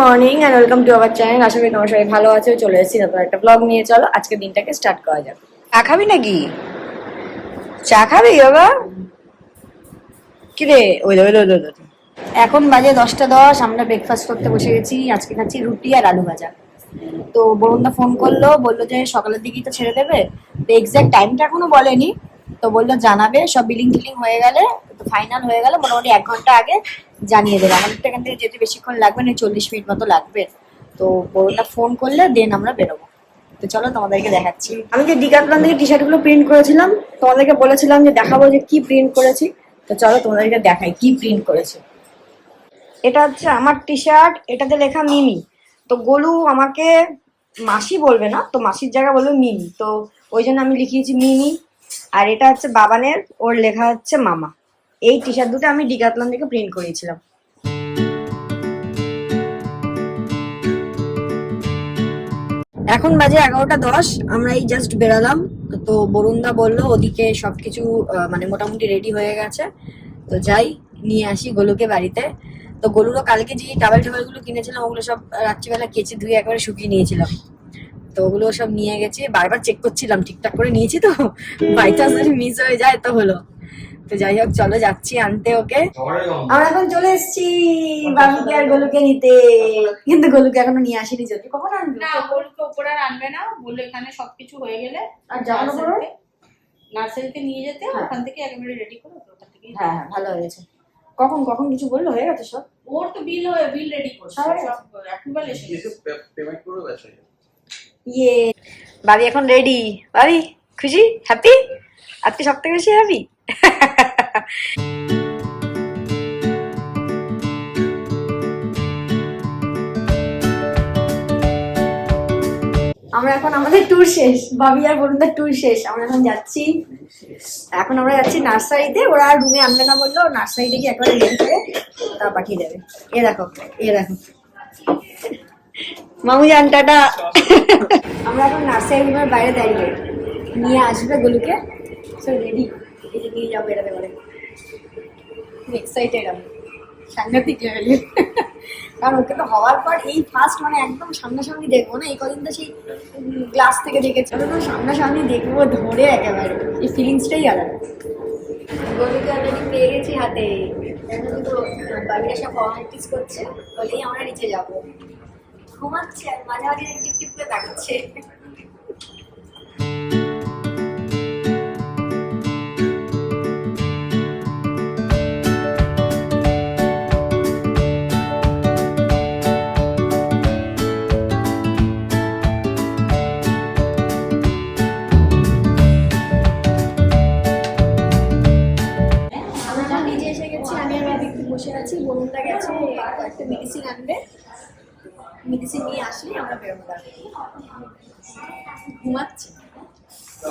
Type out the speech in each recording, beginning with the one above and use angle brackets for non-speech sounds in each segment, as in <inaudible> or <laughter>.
Morning and welcome to our channel আশা করি তোমার সবাই ভালো আছে, চলে এসেছি নতুন একটা ব্লগ নিয়ে। চলো আজকে দিনটাকে স্টার্ট করা যাক। চা খাবি নাকি? চা খাবি, বাবা? কিরে? ওই ওই ওই এখন বাজে দশটা দশ, আমরা ব্রেকফাস্ট করতে বসে গেছি। আজকে খাচ্ছি রুটি আর আলু ভাজা। তো বরুণদা ফোন করল, বলল যে সকালের দিকেই তো ছেড়ে দেবে। তো এক্সাক্ট টাইমটা এখনও বলেনি। তো বলল জানাবে, সব বিলিং টিলিং হয়ে গেলে, তো ফাইনাল হয়ে গেলে। মোটামুটি এক ঘণ্টা আগে জানিয়ে দেবে। আমাদের এখান থেকে যেতে বেশিক্ষণ লাগবে না, চল্লিশ মিনিট মতো লাগবে। তো বরুণদা ফোন করলে দেন আমরা বেরোবো। তো চলো তোমাদেরকে দেখাচ্ছি। আমি যে ডিকাপ্লান থেকে টি শার্টগুলো প্রিন্ট করেছিলাম, তোমাদেরকে বলেছিলাম যে দেখাবো যে কি প্রিন্ট করেছি। তো চলো তোমাদেরকে দেখাই কি প্রিন্ট করেছি। এটা হচ্ছে আমার টি শার্ট এটাতে লেখা মিমি। তো গোলু আমাকে মাসি বলবে না, তো মাসির জায়গা বলবে মিমি। তো ওই জন্য আমি লিখিয়েছি মিমি। আর এটা হচ্ছে বাবানের, ওর লেখা হচ্ছে মামা। এই টি শার্ট দুটো আমি ডিকাতলান থেকে প্রিন্ট করিয়েছিলাম এখন বাজে এগারোটা দশ, আমরা এই জাস্ট বেরালাম। তো বরুণদা বলল, ওদিকে সবকিছু মানে মোটামুটি রেডি হয়ে গেছে। তো যাই, নিয়ে আসি গোলুকে বাড়িতে। তো গোলুরও কালকে যে টাওয়েল টাওয়েলগুলো কিনেছিলাম, ওগুলো সব রাত্রিবেলা কেচে ধুয়ে একবারে শুকিয়ে নিয়েছিলাম। তো ওগুলো সব নিয়ে গেছি, বারবার চেক করছিলাম, ঠিকঠাক করে নিয়েছি তো? বাই চান্স মিস হয়ে যায় তো হলো। তো যাই হোক চলো যাচ্ছি আনতে ওকে। আমরা এখন চলে এসেছি বাবুকে আর গোলুকে নিতে। কিন্তু গোলুকে এখনও নিয়ে আসিনি যদি কখন আনবে? না ওগুলোকে ওপরে আর আনবে না। বলল এখানে সবকিছু হয়ে গেলে আর জামা কাপড়? নার্সারিতে- নিয়ে যেতে হ্যাঁ। ওখান থেকে একেবারে রেডি করে ওখান থেকে হ্যাঁ হ্যাঁ ভালো হয়েছে। কখন কখন কিছু বলল? হয়ে গেছে সব? ওর তো বিল হয়ে বিল রেডি করছে। সব এসে পেমেন্ট করে গেছে। ইয়ে। বাবি এখন রেডি বাবি খুশি? হ্যাপি আজকে সব থেকে বেশি হ্যাপি <laughs> আমরা এখন আমাদের ট্যুর শেষ বাবি আর বরুণদার ট্যুর শেষ আমরা এখন যাচ্ছি। এখন আমরা যাচ্ছি নার্সারিতে ওরা আর রুমে আনবে না বলল নার্সারিতে গিয়ে একবারে করে তা পাঠিয়ে দেবে। এ দেখো এ দেখো। মামু জান টাটা <laughs> আমরা এখন নার্সারি রুমের বাইরে দাঁড়িয়ে। নিয়ে আসবে গোলুকে সো রেডি নিয়ে যাব এটাতে করে এক্সাইটেড সাংঘাতিক লেভেলে কারণ ওকে তো হওয়ার পর এই ফার্স্ট মানে একদম সামনাসামনি দেখব না, এই কদিন তো সেই গ্লাস থেকে দেখেছি। আমি তো সামনাসামনি দেখব ধরে একেবারে। এই ফিলিংসটাই আলাদা। গরুকে অলরেডি পেয়ে গেছি হাতে। এখন তো বাড়িটা সব ফর্মালিটিস করছে। বলেই আমরা নিচে যাব। ঘুমাচ্ছে আর মাঝে মাঝে টিপ টিপ করে তাকাচ্ছে। বসে আছি বরুণদা গেছে একটা মেডিসিন আনবে। মেডিসিন নিয়ে আসলে আমরা বেরোতে পারব ঘুমাচ্ছি।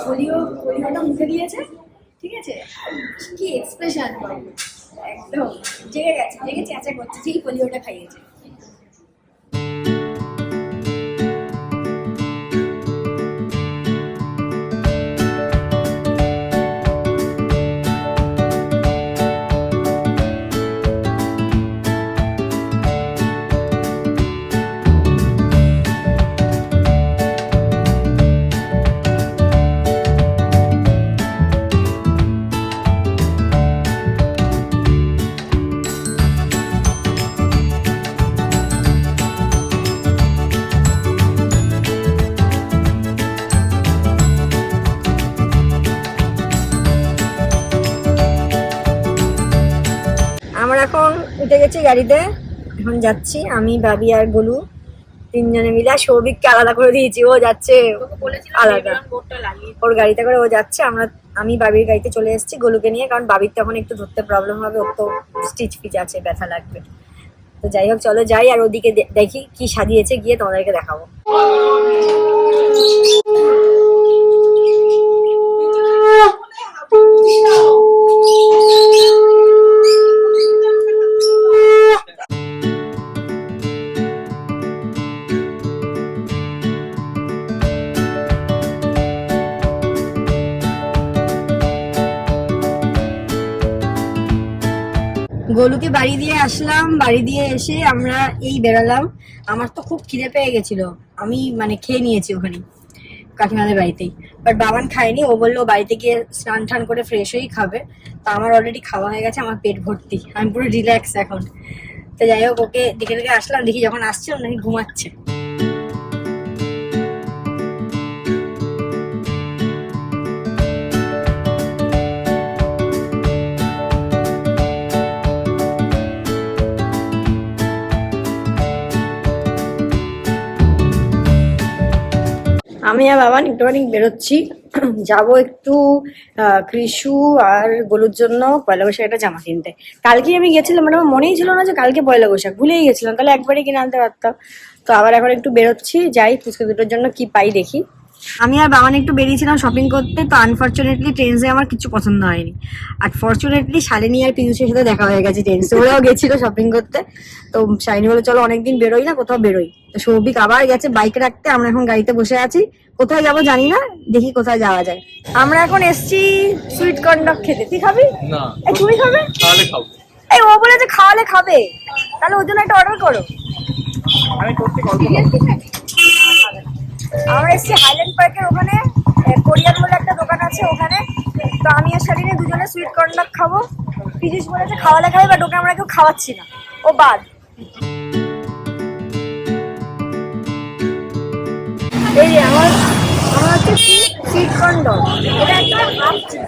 পোলিও পোলিওটা মুখে দিয়েছে, ঠিক আছে? কি এক্সপ্রেশন একদম, জেগে গেছে, জেগে চেঁচা করছে, যেই পোলিওটা খাইয়েছে। উঠে গেছি গাড়িতে। এখন যাচ্ছি আমি বাবি আর গোলু তিনজনে মিলে। আর সৌভিককে আলাদা করে দিয়েছি ও যাচ্ছে আলাদা। ওর গাড়িতে করে ও যাচ্ছে আমরা আমি বাবির গাড়িতে চলে এসেছি গোলুকে নিয়ে কারণ বাবির তখন একটু ধরতে প্রবলেম হবে ওর তো স্টিচ ফিচ আছে ব্যথা লাগবে। তো যাই হোক চলো যাই আর ওদিকে দেখি কি সাজিয়েছে গিয়ে তোমাদেরকে দেখাবো। গোলুকে বাড়ি দিয়ে আসলাম, বাড়ি দিয়ে এসে আমরা এই বেড়ালাম। আমার তো খুব খিদে পেয়ে গেছিল। আমি মানে খেয়ে নিয়েছি ওখানে, কাকিমাদের বাড়িতেই। বাট বাবান খায়নি, ও বলল বাড়িতে গিয়ে স্নান টান করে ফ্রেশ হয়েই খাবে। তা আমার অলরেডি খাওয়া হয়ে গেছে, আমার পেট ভর্তি। আমি পুরো রিল্যাক্স এখন। তো যাই হোক, ওকে দেখে দেখে আসলাম, দেখি যখন আসছে, ও নাকি ঘুমাচ্ছে। আমি আর বাবা একটুখানি বেরোচ্ছি। যাব একটু কৃষু আর গোলুর জন্য পয়লা বৈশাখ একটা জামা কিনতে। কালকেই আমি গেছিলাম মানে আমার মনেই ছিল না যে কালকে পয়লা বৈশাখ, ভুলেই গেছিলাম। তাহলে একবারই কিনে আনতে পারতাম। তো আবার এখন একটু বেরোচ্ছি, যাই ফুচকা দুটোর জন্য কি পাই দেখি। আমি আর বাবান একটু বেরিয়েছিলাম শপিং করতে তো আনফর্চুনেটলি ট্রেন্সে আমার কিছু পছন্দ হয়নি। আর ফর্চুনেটলি শালিনী আর পিউষের সাথে দেখা হয়ে গেছে ট্রেন্সে ওরাও গেছিল শপিং করতে। তো শালিনী বলে চলো অনেকদিন বেরোই না কোথাও বেরোই। তো সৌভিক আবার গেছে বাইক রাখতে আমরা এখন গাড়িতে বসে আছি। কোথায় যাব জানি না দেখি কোথায় যাওয়া যায়। আমরা এখন এসছি সুইট কর্নডক খেতে। তুই খাবি? না। তুমি খাবে? তাহলে খাব। এই ও বলে যে খাওয়ালে খাবে। তাহলে ওর জন্য একটা অর্ডার করো। আমি করতে আমরা এসছি হাইল্যান্ড পার্কের ওখানে কোরিয়ান বলে একটা দোকান আছে ওখানে। তো আমি আর শালিনী দুজনে সুইট কর্নডক খাব। পিজিস বলেছে খাওয়ালে খাবে বাট ওকে আমরা কেউ খাওয়াচ্ছি না। ও বাদ। এই যে আমার আমার হচ্ছে সুইট কর্নডক এটা একটা হাফ চিজ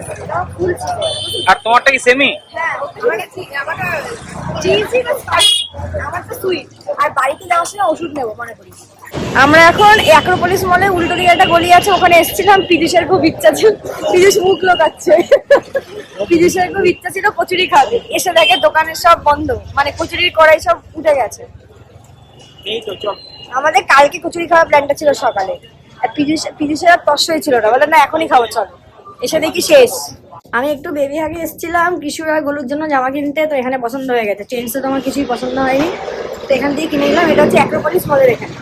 ফুল চিজ আর তোমারটা কি সেমি হ্যাঁ আমাকে ঠিক আমাকে চিজি বা স্পাইসি আমার তো সুইট আর বাড়িতে যাওয়ার সময় ওষুধ নেব মনে করি আমরা এখন অ্যাক্রোপলিস মলে উল্টো দিকে একটা গলি আছে ওখানে এসেছিলাম। পিদিশের খুব ইচ্ছা ছিল। পিদিশ মুখ লোকাচ্ছে। পিদিশের খুব ইচ্ছা ছিল কচুরি খাবে। এসে দেখে দোকানের সব বন্ধ। মানে কচুরির কড়াই সব উঠে গেছে। এই তো চল। আমাদের কালকে কচুরি খাওয়ার প্ল্যানটা ছিল সকালে। আর পিজুস পিজুসের আর তস ছিল না। বলে না এখনই খাব চলো। এসে দেখি শেষ। আমি একটু বেবি হাগে এসেছিলাম। কিশোর আর গলুর জন্য জামা কিনতে তো এখানে পছন্দ হয়ে গেছে। ট্রেন্সে তো আমার কিছুই পছন্দ হয়নি। তো এখান থেকে কিনে নিলাম। এটা হচ্ছে অ্যাক্রোপলিস মলের এখানে।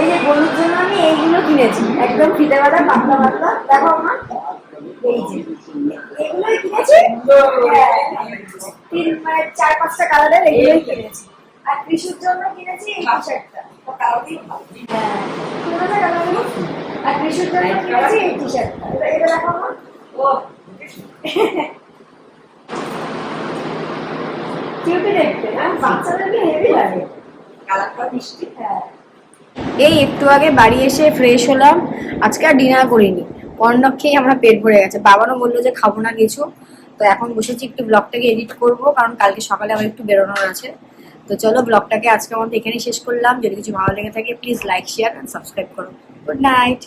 এই যে গলুর জন্য আমি এইগুলো কিনেছি। একদম ফিতে পাতলা পাতলা। দেখো আমার। এই যে। এগুলোই কিনেছি। তিন মানে চার পাঁচটা কালারের এগুলোই কিনেছি। আর কৃষির জন্য কিনেছি এই টি শার্টটা পুরোটা কালারের। আর কৃষির জন্য কিনেছি এই টি। শার্টটা এটা দেখো আমার। কিউটি দেখতে বাচ্চাদেরকে হেভি লাগে। কালারটা মিষ্টি। হ্যাঁ। এই একটু আগে বাড়ি এসে ফ্রেশ হলাম, আজকে আর ডিনার করিনি। পর্ণক খেয়ে আমরা পেট ভরে গেছে। বাবারও বলল যে খাব না কিছু। তো এখন বসেছি একটু ব্লগটাকে এডিট করব, কারণ কালকে সকালে আমার একটু বেরোনোর আছে। তো চলো ব্লগটাকে আজকে আমাদের এখানেই শেষ করলাম। যদি কিছু ভালো লেগে থাকে please like share and subscribe করো। Good night